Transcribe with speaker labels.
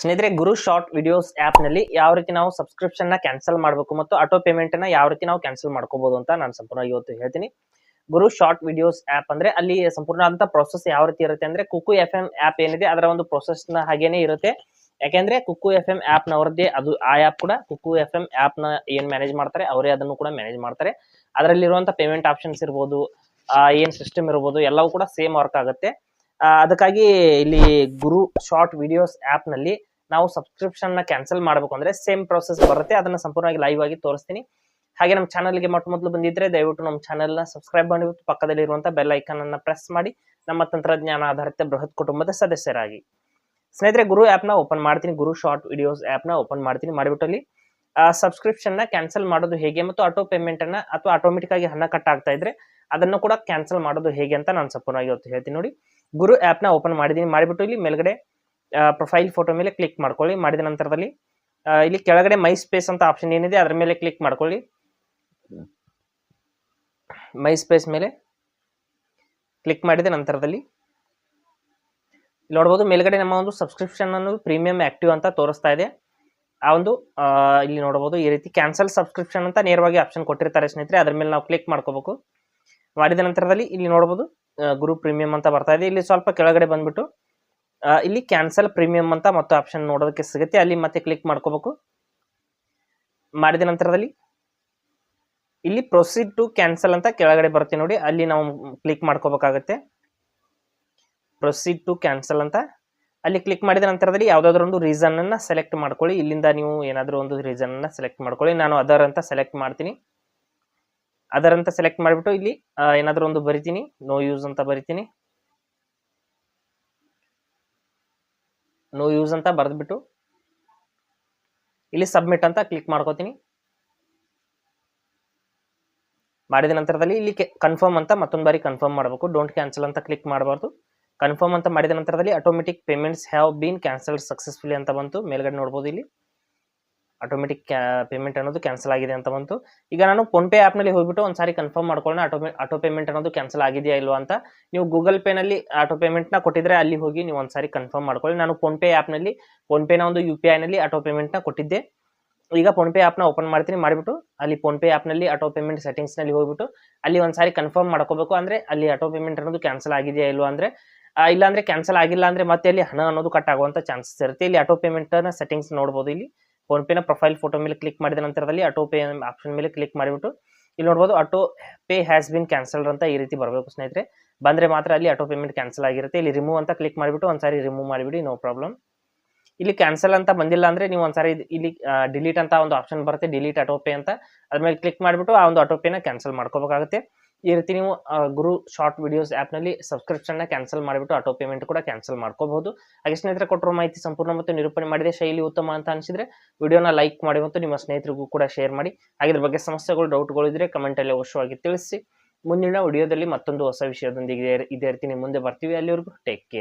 Speaker 1: ಸ್ನೇಹಿತರೆ, ಗುರು short videos ಆಪ್ನಲ್ಲಿ ಯಾವ ರೀತಿ ನಾವು ಸಬ್ಸ್ಕ್ರಿಪ್ಷನ್ನ ಕ್ಯಾನ್ಸಲ್ ಮಾಡಬೇಕು ಮತ್ತು ಆಟೋ ಪೇಮೆಂಟ್ನ ಯಾವ ರೀತಿ ನಾವು ಕ್ಯಾನ್ಸಲ್ ಮಾಡ್ಕೋಬಹುದು ಅಂತ ನಾನು ಸಂಪೂರ್ಣ ಇವತ್ತು ಹೇಳ್ತೀನಿ. ಗುರು ಶಾರ್ಟ್ ವಿಡಿಯೋಸ್ ಆ್ಯಪ್ ಅಂದ್ರೆ ಅಲ್ಲಿ ಸಂಪೂರ್ಣ ಅಂತ ಪ್ರೊಸೆಸ್ ಯಾವ ರೀತಿ ಇರುತ್ತೆ ಅಂದ್ರೆ ಕುಕ್ಕು ಎಫ್ ಎಂ ಆ್ಯಪ್ ಏನಿದೆ, ಅದರ ಒಂದು ಪ್ರೊಸೆಸ್ನ ಹಾಗೇನೆ ಇರುತ್ತೆ. ಯಾಕೆಂದ್ರೆ ಕುಕ್ಕು ಎಫ್ ಎಂ ಆಪ್ ನವರದ್ದೇ ಅದು ಆ ಆ್ಯಪ್ ಕೂಡ ಕುಕ್ಕು ಎಫ್ ಎಂ ಆ್ಯಪ್ನ ಏನ್ ಮ್ಯಾನೇಜ್ ಮಾಡ್ತಾರೆ, ಅವರೇ ಅದನ್ನು ಕೂಡ ಮ್ಯಾನೇಜ್ ಮಾಡ್ತಾರೆ. ಅದರಲ್ಲಿರುವಂತಹ ಪೇಮೆಂಟ್ ಆಪ್ಷನ್ಸ್ ಇರ್ಬೋದು ಏನ್ ಸಿಸ್ಟಮ್ ಇರ್ಬೋದು, ಎಲ್ಲವೂ ಕೂಡ ಸೇಮ್ ವರ್ಕ್ ಆಗುತ್ತೆ. ಅದಕ್ಕಾಗಿ ಇಲ್ಲಿ ಗುರು ಶಾರ್ಟ್ ವಿಡಿಯೋಸ್ ಆಪ್ನಲ್ಲಿ ನಾವು ಸಬ್ಸ್ಕ್ರಿಪ್ಷನ್ನ ಕ್ಯಾನ್ಸಲ್ ಮಾಡಬೇಕು ಅಂದ್ರೆ ಸೇಮ್ ಪ್ರೊಸೆಸ್ ಬರುತ್ತೆ. ಅದನ್ನ ಸಂಪೂರ್ಣವಾಗಿ ಲೈವ್ ಆಗಿ ತೋರಿಸ್ತೀನಿ. ಹಾಗೆ ನಮ್ಮ ಚಾನಲ್ಗೆ ಮೊಟ್ಟ ಮೊದಲು ಬಂದಿದ್ರೆ ದಯವಿಟ್ಟು ನಮ್ಮ ಚಾನಲ್ನ ಸಬ್ಸ್ಕ್ರೈಬ್ ಮಾಡಿ ಪಕ್ಕದಲ್ಲಿ ಇರುವಂತ ಬೆಲ್ ಐಕನ್ ಅನ್ನ ಪ್ರೆಸ್ ಮಾಡಿ. ನಮ್ಮ ತಂತ್ರಜ್ಞಾನ ಆಧಾರಿತ ಬೃಹತ್ ಕುಟುಂಬದ ಸದಸ್ಯರಾಗಿ. ಸ್ನೇಹಿತರೆ, ಗುರು ಆಪ್ನ ಓಪನ್ ಮಾಡ್ತೀನಿ. ಗುರು ಶಾರ್ಟ್ ವಿಡಿಯೋಸ್ ಆಪ್ನ ಓಪನ್ ಮಾಡ್ತೀನಿ ಮಾಡಿಬಿಟ್ಟು ಅಲ್ಲಿ ಸಬ್ಸ್ಕ್ರಿಪ್ಷನ್ನ ಕ್ಯಾನ್ಸಲ್ ಮಾಡೋದು ಹೇಗೆ ಮತ್ತು ಆಟೋ ಪೇಮೆಂಟ್ ಅನ್ನ ಅಥವಾ ಆಟೋಮೆಟಿಕ್ ಆಗಿ ಹಣ ಕಟ್ ಆಗ್ತಾ ಇದ್ರೆ ಅದನ್ನು ಕೂಡ ಕ್ಯಾನ್ಸಲ್ ಮಾಡೋದು ಹೇಗೆ ಅಂತ ನಾನು ಸಂಪೂರ್ಣವಾಗಿ ಇವತ್ತು ಹೇಳ್ತೀನಿ ನೋಡಿ. ಗುರು ಆಪ್ನ ಓಪನ್ ಮಾಡಿದೀನಿ ಮಾಡಿಬಿಟ್ಟು ಇಲ್ಲಿ ಮೇಲ್ಗಡೆ ಪ್ರೊಫೈಲ್ ಫೋಟೋ ಮೇಲೆ ಕ್ಲಿಕ್ ಮಾಡ್ಕೊಳ್ಳಿ. ಮಾಡಿದ ನಂತರದಲ್ಲಿ ಇಲ್ಲಿ ಕೆಳಗಡೆ ಮೈ ಸ್ಪೇಸ್ ಅಂತ ಆಪ್ಷನ್ ಏನಿದೆ, ಅದರ ಮೇಲೆ ಕ್ಲಿಕ್ ಮಾಡ್ಕೊಳ್ಳಿ. ಮೈ ಸ್ಪೇಸ್ ಮೇಲೆ ಕ್ಲಿಕ್ ಮಾಡಿದ ನಂತರದಲ್ಲಿ, ನೋಡ್ಬೋದು ಮೇಲ್ಗಡೆ ನಮ್ಮ ಒಂದು ಸಬ್ಸ್ಕ್ರಿಪ್ಷನ್ ಅನ್ನು ಪ್ರೀಮಿಯಂ ಆಕ್ಟಿವ್ ಅಂತ ತೋರಿಸ್ತಾ ಇದೆ. ಆ ಒಂದು ಇಲ್ಲಿ ನೋಡಬಹುದು ಈ ರೀತಿ ಕ್ಯಾನ್ಸಲ್ ಸಬ್ಸ್ಕ್ರಿಪ್ಷನ್ ಅಂತ ನೇರವಾಗಿ ಆಪ್ಷನ್ ಕೊಟ್ಟಿರ್ತಾರೆ ಸ್ನೇಹಿತರೆ, ಅದ್ರ ಮೇಲೆ ನಾವು ಕ್ಲಿಕ್ ಮಾಡ್ಕೋಬೇಕು. ಮಾಡಿದ ನಂತರದಲ್ಲಿ ಇಲ್ಲಿ ನೋಡಬಹುದು ಗುರು ಪ್ರೀಮಿಯಂ ಅಂತ ಬರ್ತಾ ಇದೆ. ಇಲ್ಲಿ ಸ್ವಲ್ಪ ಕೆಳಗಡೆ ಬಂದ್ಬಿಟ್ಟು ಇಲ್ಲಿ ಕ್ಯಾನ್ಸಲ್ ಪ್ರೀಮಿಯಂ ಅಂತ ಮತ್ತೆ ಆಪ್ಷನ್ ನೋಡೋದಕ್ಕೆ ಸಿಗುತ್ತೆ. ಅಲ್ಲಿ ಮತ್ತೆ ಕ್ಲಿಕ್ ಮಾಡ್ಕೋಬೇಕು. ಮಾಡಿದ ನಂತರದಲ್ಲಿ ಇಲ್ಲಿ ಪ್ರೊಸೀಡ್ ಟು ಕ್ಯಾನ್ಸಲ್ ಅಂತ ಕೆಳಗಡೆ ಬರುತ್ತೆ ನೋಡಿ. ಅಲ್ಲಿ ನಾವು ಕ್ಲಿಕ್ ಮಾಡ್ಕೋಬೇಕಾಗತ್ತೆ. ಪ್ರೊಸೀಡ್ ಟು ಕ್ಯಾನ್ಸಲ್ ಅಂತ. ಅಲ್ಲಿ ಕ್ಲಿಕ್ ಮಾಡಿದ ನಂತರದಲ್ಲಿ ಯಾವ್ದಾದ್ರು ಒಂದು ರೀಸನ್ ಅನ್ನ ಸೆಲೆಕ್ಟ್ ಮಾಡ್ಕೊಳ್ಳಿ. ಇಲ್ಲಿಂದ ನೀವು ಏನಾದರೂ ಒಂದು ರೀಸನ್ ಅನ್ನ ಸೆಲೆಕ್ಟ್ ಮಾಡ್ಕೊಳ್ಳಿ. ನಾನು ಅದರ್ ಅಂತ ಸೆಲೆಕ್ಟ್ ಮಾಡ್ತೀನಿ. ಅದರ್ ಅಂತ ಸೆಲೆಕ್ಟ್ ಮಾಡಿಬಿಟ್ಟು ಇಲ್ಲಿ ಏನಾದರೂ ಒಂದು ಬರಿತೀನಿ. ನೋ ಯೂಸ್ ಅಂತ ಬರಿತೀನಿ. ನೋ ಯೂಸ್ ಅಂತ ಬರೆದ್ಬಿಟ್ಟು ಇಲ್ಲಿ ಸಬ್ಮಿಟ್ ಅಂತ ಕ್ಲಿಕ್ ಮಾಡ್ಕೋತೀನಿ. ಮಾಡಿದ ನಂತರದಲ್ಲಿ ಇಲ್ಲಿ ಕನ್ಫರ್ಮ್ ಅಂತ ಮತ್ತೊಂದು ಬಾರಿ ಕನ್ಫರ್ಮ್ ಮಾಡಬೇಕು. ಡೋಂಟ್ ಕ್ಯಾನ್ಸಲ್ ಅಂತ ಕ್ಲಿಕ್ ಮಾಡಬಾರ್ದು. ಕನ್ಫರ್ಮ್ ಅಂತ ಮಾಡಿದ ನಂತರದಲ್ಲಿ automatic payments have been cancelled successfully ಅಂತ ಬಂತು. ಮೇಲ್ಗಡೆ ನೋಡ್ಬೋದು ಇಲ್ಲಿ. ಆಟೋಮೆಟಿಕ್ ಪೇಮೆಂಟ್ ಅನ್ನೋದು ಕ್ಯಾನ್ಸಲ್ ಆಗಿದೆ ಅಂತ ಬಂತು. ಈಗ ನಾನು ಫೋನ್ ಪೇ ಆ್ಯಪ್ನಲ್ಲಿ ಹೋಗ್ಬಿಟ್ಟು ಒಂದ್ಸಾರಿ ಕನ್ಫರ್ಮ್ ಮಾಡ್ಕೊಳ್ಳೋಣ ಆಟೋ ಆಟೋ ಪೇಮೆಂಟ್ ಅನ್ನೋದು ಕ್ಯಾನ್ಸಲ್ ಆಗಿದೆಯಾ ಇಲ್ವಾ ಅಂತ. ನೀವು ಗೂಗಲ್ ಪೇನಲ್ಲಿ ಆಟೋ ಪೇಮೆಂಟ್ನ ಕೊಟ್ಟಿದ್ರೆ ಅಲ್ಲಿ ಹೋಗಿ ನೀವು ಒಂದ್ಸಾರಿ ಕನ್ಫರ್ಮ್ ಮಾಡ್ಕೊಳ್ಳಿ. ನಾನು ಫೋನ್ ಪೇ ಆ್ಯಪ್ನಲ್ಲಿ ಫೋನ್ ಪೇನ ಒಂದು ಯು ಪಿ ಐನಲ್ಲಿ ಆಟೋ ಪೇಮೆಂಟ್ನ ಕೊಟ್ಟಿದ್ದೆ. ಈಗ ಫೋನ್ ಪೇ ಆ್ಯಪ್ನ ಓಪನ್ ಮಾಡ್ತೀನಿ, ಮಾಡಿಬಿಟ್ಟು ಅಲ್ಲಿ ಫೋನ್ ಪೇ ಆ್ಯಪ್ನಲ್ಲಿ ಆಟೋ ಪೇಮೆಂಟ್ ಸೆಟ್ಟಿಂಗ್ಸ್ನಲ್ಲಿ ಹೋಗ್ಬಿಟ್ಟು ಅಲ್ಲಿ ಒಂದ್ಸಾರಿ ಕನ್ಫರ್ಮ್ ಮಾಡ್ಕೋಬೇಕು ಅಂದ್ರೆ ಅಲ್ಲಿ ಆಟೋ ಪೇಮೆಂಟ್ ಅನ್ನೋದು ಕ್ಯಾನ್ಸಲ್ ಆಗಿದೆಯಾ ಇಲ್ವಾ ಅಂದ್ರೆ ಇಲ್ಲಾಂದ್ರೆ ಕ್ಯಾನ್ಸಲ್ ಆಗಿಲ್ಲ ಅಂದ್ರೆ ಮತ್ತೆ ಅಲ್ಲಿ ಹಣ ಅನ್ನೋದು ಕಟ್ ಆಗುವಂತ ಚಾನ್ಸಸ್ ಇರುತ್ತೆ. ಇಲ್ಲಿ ಆಟೋ ಪೇಮೆಂಟ್ನ ಸೆಟ್ಟಿಂಗ್ಸ್ ನೋಡಬಹುದು ಇಲ್ಲಿ. ಫೋನ್ ಪೇನ ಪ್ರೊಫೈಲ್ ಫೋಟೋ ಮೇಲೆ ಕ್ಲಿಕ್ ಮಾಡಿದ ನಂತರದಲ್ಲಿ ಆಟೋ ಪೇ ಆಪ್ಷನ್ ಮೇಲೆ ಕ್ಲಿಕ್ ಮಾಡಿಬಿಟ್ಟು, ಇಲ್ಲಿ ನೋಡಬಹುದು auto pay has been cancelled ಅಂತ ಈ ರೀತಿ ಬರಬೇಕು ಸ್ನೇಹಿತರೆ. ಬಂದರೆ ಮಾತ್ರ ಅಲ್ಲಿ ಆಟೋ ಪೇಮೆಂಟ್ ಕ್ಯಾನ್ಸಲ್ ಆಗಿರುತ್ತೆ. ಇಲ್ಲಿ ರಿಮೂವ್ ಅಂತ ಕ್ಲಿಕ್ ಮಾಡಿಬಿಟ್ಟು ಒಂದ್ಸಾರಿ ರಿಮೂವ್ ಮಾಡಿಬಿಡಿ ನೋ ಪ್ರಾಬ್ಲಮ್ ಇಲ್ಲಿ ಕ್ಯಾನ್ಸಲ್ ಅಂತ ಬಂದಿಲ್ಲ ಅಂದ್ರೆ ನೀವು ಒಂದ್ಸಾರಿ ಇಲ್ಲಿ ಡಿಲೀಟ್ ಅಂತ ಒಂದು ಆಪ್ಷನ್ ಬರುತ್ತೆ ಡಿಲೀಟ್ ಆಟೋ ಪೇ ಅಂತ. ಅದ್ರ ಮೇಲೆ ಕ್ಲಿಕ್ ಮಾಡಿಬಿಟ್ಟು ಆ ಒಂದು ಆಟೋ ಪೇನ ಕ್ಯಾನ್ಸಲ್ ಮಾಡ್ಕೋಬೇಕಾಗುತ್ತೆ. ಈ ರೀತಿ ನೀವು ಗುರು ಶಾರ್ಟ್ ವಿಡಿಯೋಸ್ನಲ್ಲಿ ಸಬ್ಸ್ಕ್ರಿಪ್ಷನ್ನ ಕ್ಯಾನ್ಸಲ್ ಮಾಡಿಬಿಟ್ಟು ಆಟೋ ಪೇಮೆಂಟ್ ಕೂಡ ಕ್ಯಾನ್ಸಲ್ ಮಾಡ್ಕೋಬಹುದು. ಹಾಗೆ ಸ್ನೇಹಿತರೆ, ಕೊಟ್ಟಿರೋ ಮಾಹಿತಿ ಸಂಪೂರ್ಣ ಮತ್ತು ನಿರೂಪಣೆ ಮಾಡಿದೆ. ಶೈಲಿ ಉತ್ತಮ ಅಂತ ಅನಿಸಿದ್ರೆ ವಿಡಿಯೋನ ಲೈಕ್ ಮಾಡಿ ಮತ್ತು ನಿಮ್ಮ ಸ್ನೇಹಿತರಿಗೂ ಕೂಡ ಶೇರ್ ಮಾಡಿ. ಹಾಗೆ ಬಗ್ಗೆ ಸಮಸ್ಯೆಗಳು ಡೌಟ್ಗಳು ಇದ್ರೆ ಕಮೆಂಟಲ್ಲಿ ಅವಶ್ಯವಾಗಿ ತಿಳಿಸಿ. ಮುಂದಿನ ವಿಡಿಯೋದಲ್ಲಿ ಮತ್ತೊಂದು ಹೊಸ ವಿಷಯದೊಂದಿಗೆ ಇದೇ ರೀತಿ ನಿಮ್ಮ ಮುಂದೆ ಬರ್ತೀವಿ. ಅಲ್ಲಿವರೆಗೂ ಟೇಕ್ ಕೇರ್